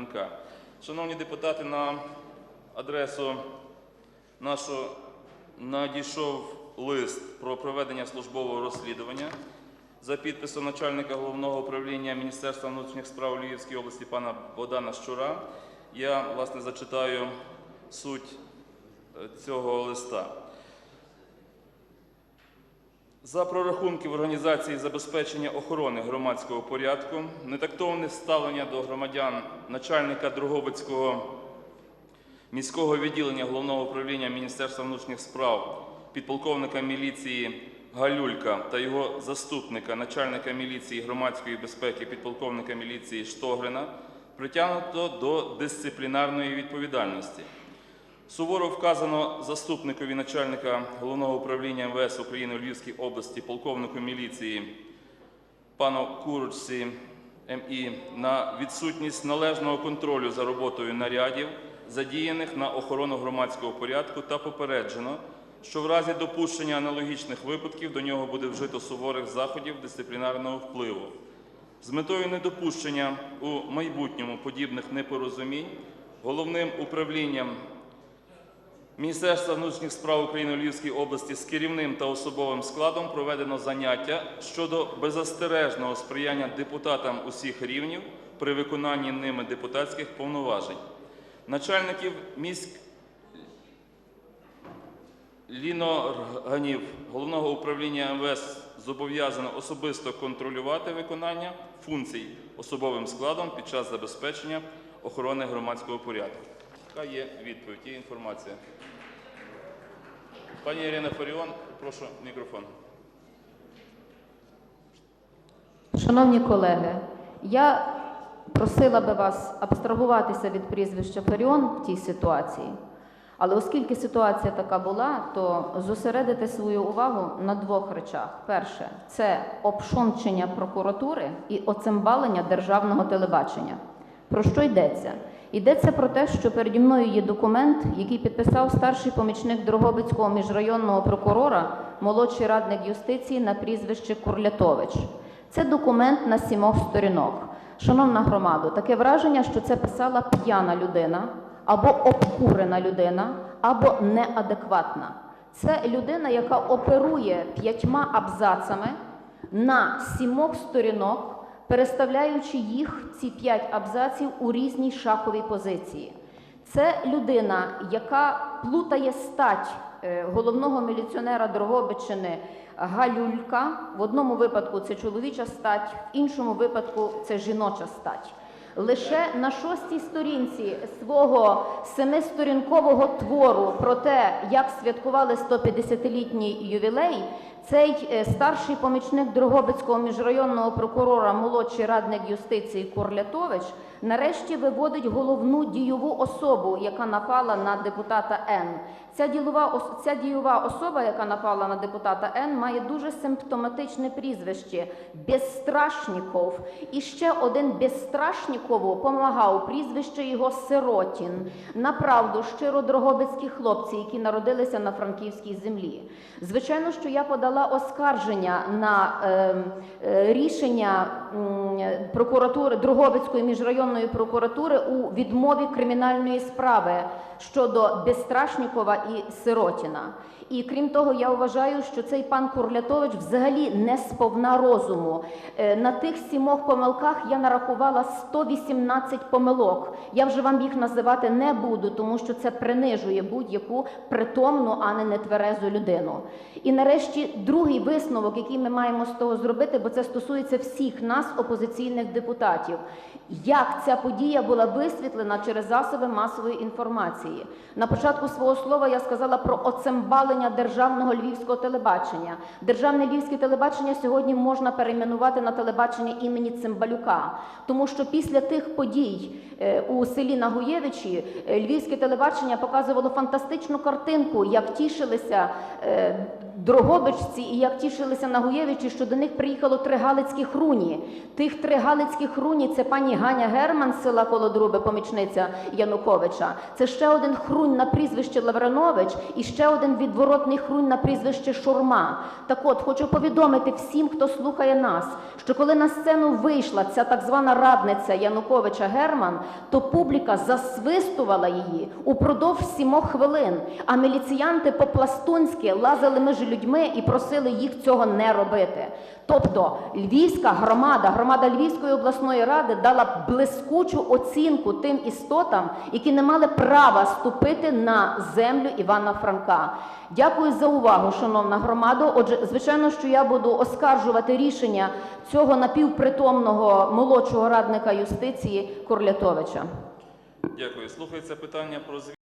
РНК. Шановні депутати, на адресу нашу надійшов лист про проведення службового розслідування за підписом начальника головного управління Міністерства внутрішніх справ у Львівській області пана Богдана Щура. Я, власне, зачитаю суть е, цього листа. За прорахунків організації забезпечення охорони громадського порядку, нетактовне ставлення до громадян начальника Дрогобицького міського відділення головного управління Міністерства внутрішніх справ, підполковника міліції Галюлька та його заступника, начальника міліції громадської безпеки, підполковника міліції Штогрина, притягнуто до дисциплінарної відповідальності. Суворо вказано заступникові начальника головного управління МВС України у Львівській області, полковнику міліції пану Курочці МІ на відсутність належного контролю за роботою нарядів, задіяних на охорону громадського порядку, та попереджено, що в разі допущення аналогічних випадків до нього буде вжито суворих заходів дисциплінарного впливу. З метою недопущення у майбутньому подібних непорозумінь головним управлінням Міністерства внутрішніх справ України у Львівській області з керівним та особовим складом проведено заняття щодо беззастережного сприяння депутатам усіх рівнів при виконанні ними депутатських повноважень. Начальників міськ лінорганів головного управління МВС зобов'язано особисто контролювати виконання функцій особовим складом під час забезпечення охорони громадського порядку. Яка є відповідь, є інформація. Пані Ірина Фаріон, прошу мікрофон. Шановні колеги, я просила би вас абстрагуватися від прізвища Фаріон в тій ситуації. Але оскільки ситуація така була, то зосередити свою увагу на двох речах: перше це обшончення прокуратури і оцембалення державного телебачення. Про що йдеться? Йдеться про те, що переді мною є документ, який підписав старший помічник Дрогобицького міжрайонного прокурора, молодший радник юстиції на прізвище Курлятович. Це документ на сімох сторінок. Шановна громада, таке враження, що це писала п'яна людина, або обкурена людина, або неадекватна. Це людина, яка оперує п'ятьма абзацами на сімох сторінок, переставляючи їх ці п'ять абзаців у різній шаховій позиції. Це людина, яка плутає стать е, головного міліціонера Дрогобичини Галюлька. В одному випадку це чоловіча стать, в іншому випадку це жіноча стать. Лише на шостій сторінці свого семисторінкового твору про те, як святкували 150-літній ювілей, цей е, старший помічник Дрогобицького міжрайонного прокурора, молодший радник юстиції Корлятович, нарешті виводить головну дієву особу, яка напала на депутата Н. Ця ділова ця дієва особа, яка напала на депутата Н, має дуже симптоматичне прізвище Безстрашніков. І ще один Безстрашнікову помагав прізвище його Сиротін. Направду щиро дрогобицькі хлопці, які народилися на франківській землі. Звичайно, що я подала оскарження на ем, е, рішення м, прокуратури Дрогобицької міжрайонної прокуратури у відмові кримінальної справи щодо Безстрашнікова і Сиротіна. І крім того, я вважаю, що цей пан Курлятович взагалі не сповна розуму. Е, На тих сімох помилках я нарахувала 118 помилок. Я вже вам їх називати не буду, тому що це принижує будь-яку притомну, а не нетверезу людину. І нарешті другий висновок, який ми маємо з того зробити, бо це стосується всіх нас, опозиційних депутатів. Як ця подія була висвітлена через засоби масової інформації? На початку свого слова я сказала про оцембалення державного львівського телебачення. Державне львівське телебачення сьогодні можна перейменувати на телебачення імені Цимбалюка, тому що після тих подій е, у селі Нагуєвичі е, львівське телебачення показувало фантастичну картинку, як тішилися е, Дрогобичці і як тішилися Нагуєвичі, що до них приїхало три галицькі хруні, Тих три галицьких руні це пані Ганя Герман села Колодруби, помічниця Януковича. Це ще один хрунь на прізвище Лавранович і ще один відворотний хрунь на прізвище Шурма. Так от, хочу повідомити всім, хто слухає нас, що коли на сцену вийшла ця так звана радниця Януковича Герман, то публіка засвистувала її упродовж сімох хвилин, а міліціянти по-пластунськи лазили між людьми і просили їх цього не робити. Тобто львівська громада, громада Львівської обласної ради дала блискучу оцінку тим істотам, які не мали права ступити на землю Івана Франка. Дякую за увагу, шановна громада. Отже, звичайно, що я буду оскаржувати рішення цього напівпритомного молодшого радника юстиції Корлятовича. Дякую. Слухається питання про.